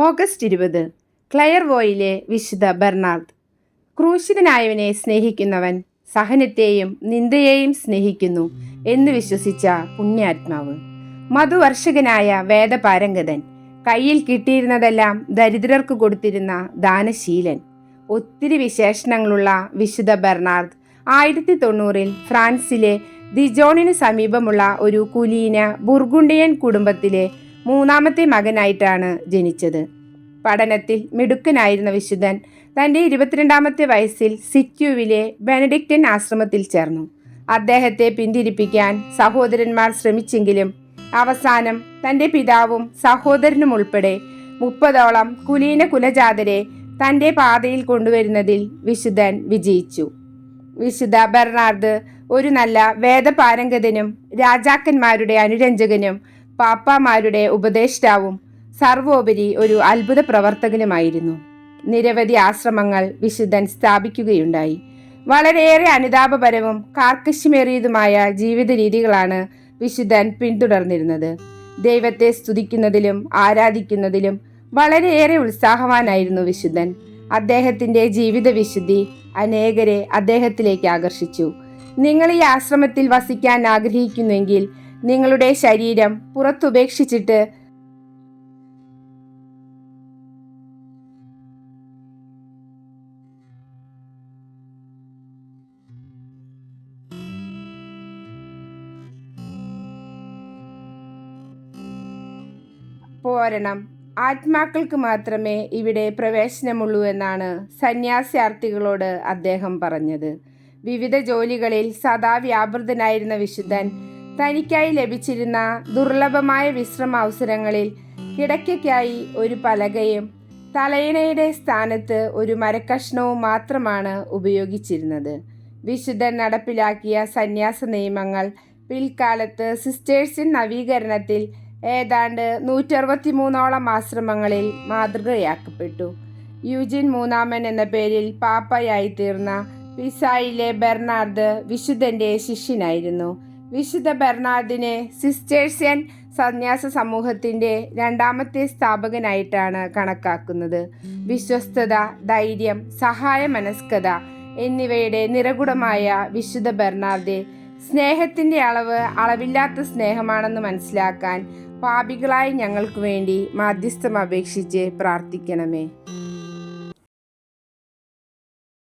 August ഇരുപത് ക്ലയർവോയിലെ വിശുദ്ധ Bernard. ക്രൂശിതനായവനെ സ്നേഹിക്കുന്നവൻ സഹനത്തെയും നിന്ദയെയും സ്നേഹിക്കുന്നു എന്ന് വിശ്വസിച്ച പുണ്യാത്മാവ്. മധുവർഷകനായ വേദപാരംഗതൻ കയ്യിൽ കിട്ടിയിരുന്നതെല്ലാം ദരിദ്രർക്ക് കൊടുത്തിരുന്ന ദാനശീലൻ. ഒത്തിരി വിശേഷണങ്ങളുള്ള വിശുദ്ധ ബെർണാർഡ് ആയിരത്തി തൊണ്ണൂറിൽ ഫ്രാൻസിലെ ദിജോണിന് സമീപമുള്ള ഒരു കുലീന ബുർഗുണ്ടിയൻ കുടുംബത്തിലെ മൂന്നാമത്തെ മകനായിട്ടാണ് ജനിച്ചത്. പഠനത്തിൽ മിടുക്കനായിരുന്ന വിശുദ്ധൻ തന്റെ ഇരുപത്തിരണ്ടാമത്തെ വയസ്സിൽ സിറ്റ്യുവിലെ ബെനഡിക്റ്റൻ ആശ്രമത്തിൽ ചേർന്നു. അദ്ദേഹത്തെ പിന്തിരിപ്പിക്കാൻ സഹോദരന്മാർ ശ്രമിച്ചെങ്കിലും അവസാനം തന്റെ പിതാവും സഹോദരനും ഉൾപ്പെടെ മുപ്പതോളം കുലീന കുലജാതരെ തന്റെ പാതയിൽ കൊണ്ടുവരുന്നതിൽ വിശുദ്ധൻ വിജയിച്ചു. വിശുദ്ധ ബെർണാർഡ് ഒരു നല്ല വേദപാരംഗതനും രാജാക്കന്മാരുടെ അനുരഞ്ജകനും പാപ്പാമാരുടെ ഉപദേഷ്ടാവും സർവോപരി ഒരു അത്ഭുത പ്രവർത്തകനുമായിരുന്നു. നിരവധി ആശ്രമങ്ങൾ വിശുദ്ധൻ സ്ഥാപിക്കുകയുണ്ടായി. വളരെയേറെ അനുതാപപരവും കാർക്കശ്യമേറിയതുമായ ജീവിത രീതികളാണ് വിശുദ്ധൻ പിന്തുടർന്നിരുന്നത്. ദൈവത്തെ സ്തുതിക്കുന്നതിലും ആരാധിക്കുന്നതിലും വളരെയേറെ ഉത്സാഹവാനായിരുന്നു വിശുദ്ധൻ. അദ്ദേഹത്തിന്റെ ജീവിത വിശുദ്ധി അനേകരെ അദ്ദേഹത്തിലേക്ക് ആകർഷിച്ചു. നിങ്ങൾ ഈ ആശ്രമത്തിൽ വസിക്കാൻ ആഗ്രഹിക്കുന്നുവെങ്കിൽ നിങ്ങളുടെ ശരീരം പുറത്തുപേക്ഷിച്ചിട്ട് പോരണം. ആത്മാക്കൾക്ക് മാത്രമേ ഇവിടെ പ്രവേശനമുള്ളൂ എന്നാണ് സന്യാസിയാർത്ഥികളോട് അദ്ദേഹം പറഞ്ഞത്. വിവിധ ജോലികളിൽ സദാ വ്യാപൃതനായിരുന്ന വിശുദ്ധൻ തനിക്കായി ലഭിച്ചിരുന്ന ദുർലഭമായ വിശ്രമ അവസരങ്ങളിൽ കിടക്കയ്ക്കായി ഒരു പലകയും തലയിണയുടെ സ്ഥാനത്ത് ഒരു മരക്കഷ്ണവും മാത്രമാണ് ഉപയോഗിച്ചിരുന്നത്. വിശുദ്ധൻ നടപ്പിലാക്കിയ സന്യാസ നിയമങ്ങൾ പിൽക്കാലത്ത് സിസ്റ്റേഴ്സിൻ നവീകരണത്തിൽ ഏതാണ്ട് നൂറ്ററുപത്തി മൂന്നോളം ആശ്രമങ്ങളിൽ മാതൃകയാക്കപ്പെട്ടു. യുജിൻ മൂന്നാമൻ എന്ന പേരിൽ പാപ്പയായി തീർന്ന പിസായിലെ ബെർണാർഡ് വിശുദ്ധന്റെ ശിഷ്യനായിരുന്നു. വിശുദ്ധ ബെർണാർഡിനെ സിസ്റ്റേഴ്സ്യൻ സന്യാസ സമൂഹത്തിന്റെ രണ്ടാമത്തെ സ്ഥാപകനായിട്ടാണ് കണക്കാക്കുന്നത്. വിശ്വസ്തത ധൈര്യം സഹായ മനസ്കത എന്നിവയുടെ നിറകുടമായ വിശുദ്ധ ബെർണാർഡെ സ്നേഹത്തിന്റെ അളവ് അളവില്ലാത്ത സ്നേഹമാണെന്ന് മനസ്സിലാക്കാൻ പാപികളായി ഞങ്ങൾക്ക് വേണ്ടി മാധ്യസ്ഥം അപേക്ഷിച്ച് പ്രാർത്ഥിക്കണമേ.